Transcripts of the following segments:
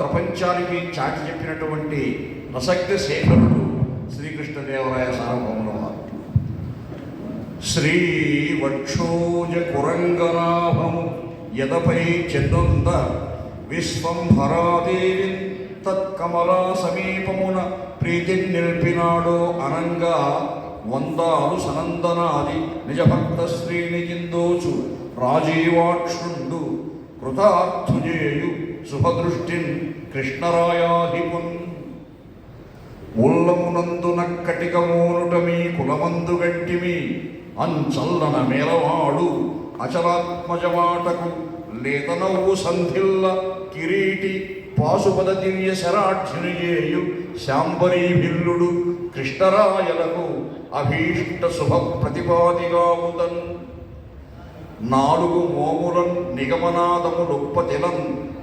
ప్రపంచానికి చాటి చెప్పినటువంటి ప్రసక్తి శేఖరుడు శ్రీకృష్ణదేవరాయ సార్వభౌముల వారు. శ్రీ వక్షోజ కురంగనాభము యదపై చెన్నుంద విశ్వంభరాదేవి తత్కమలా సమీపమున ప్రీతి నిలిపినాడో అనంగా వందాలు సనందనాది నిజభక్త శ్రీని కిందోచు రాజీవాక్షుండు కృతార్థుజేయు. శుభదృష్టిన్ కృష్ణరాయాధిపున్ ఉల్లమునందు నక్కటికమోనుట మీ కులమందు గట్టిమి అంచల్లన మేలవాడు అచలాత్మజమాటకు లేతనవ్వు సంధిల్ల కిరీటి పాశుపద దివ్య శరాఢ్యుని చేయు శాంబరీ భిల్లుడు కృష్ణరాయలకు అభీష్ట శుభ ప్రతిపాదిగాముదన్ నాలుగు మోములన్ నిగమనాదములుప్పతిలం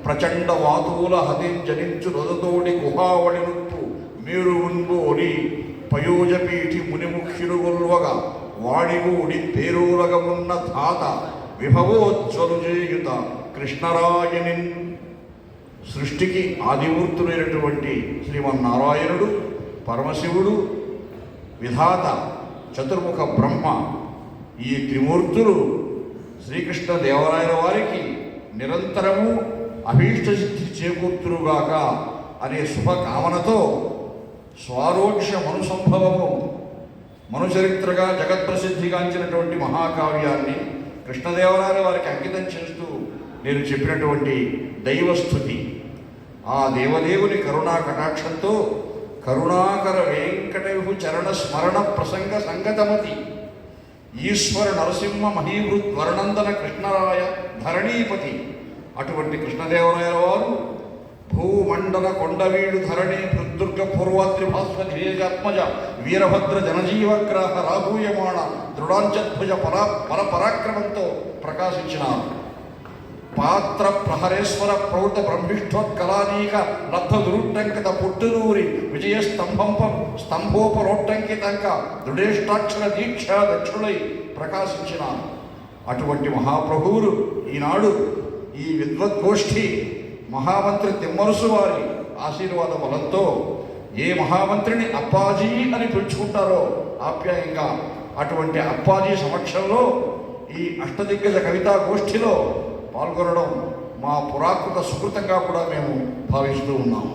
ప్రచండ వాతువుల హతించనించు రొదతోడి గుహావళి నుప్పు మీరు ఉన్బోని పయోజపీఠి మునిముఖ్యులు గొల్వగా వాడిగూడి పేరూరగమున్న తాత విభవోజ్వలు చేయుత కృష్ణరాయనిన్. సృష్టికి ఆదిమూర్తులైనటువంటి శ్రీమన్నారాయణుడు పరమశివుడు విధాత చతుర్ముఖ బ్రహ్మ ఈ త్రిమూర్తులు శ్రీకృష్ణ దేవరాయల వారికి నిరంతరము అభీష్ట సిద్ధి చేకూర్తురుగాక అనే శుభకామనతో స్వారోక్ష మనుసంభవము మనుచరిత్రగా జగత్ప్రసిద్ధిగాంచినటువంటి మహాకావ్యాన్ని కృష్ణదేవరాయల వారికి అంకితం చేస్తూ నేను చెప్పినటువంటి దైవస్థుతి. ఆ దేవదేవుని కరుణా కటాక్షంతో కరుణాకర వెంకటేహు చరణ స్మరణ ప్రసంగ సంగతమతి. ఈశ్వర నరసింహ మహీవృత్ వరణందన కృష్ణరాయ ధరణీపతి. అటువంటి కృష్ణదేవరాయల వారు భూమండల కొండవీడు ధరణి పృథుర్గ పూర్వాత్రి భాస్వధ్యేయాత్మజ వీరభద్ర జనజీవగ్రాహ రాభూయమాణ దృఢాంచద్భుజ పరా పర పరాక్రమంతో ప్రకాశించినారు. పాత్ర ప్రహరేశ్వర ప్రౌత బ్రహ్మిష్ఠోత్కలానీక లబ్ధ దురుట్టంకిత పుట్టునూరి విజయ స్తంభంప స్తంభోపరోట్టంకితంక దృఢేష్టాక్షర దీక్ష దక్షుడై ప్రకాశించినారు అటువంటి మహాప్రభువులు ఈనాడు ఈ విద్వద్గోష్ఠి మహామంత్రి తిమ్మరుసు వారి ఆశీర్వాద బలంతో ఏ మహామంత్రిని అప్పాజీ అని పిలుచుకుంటారో ఆప్యాయంగా అటువంటి అప్పాజీ సమక్షంలో ఈ అష్టదిగ్గజ కవితా గోష్ఠిలో పాల్గొనడం మా పురాకృత సుకృతంగా కూడా మేము భావిస్తూ ఉన్నాము.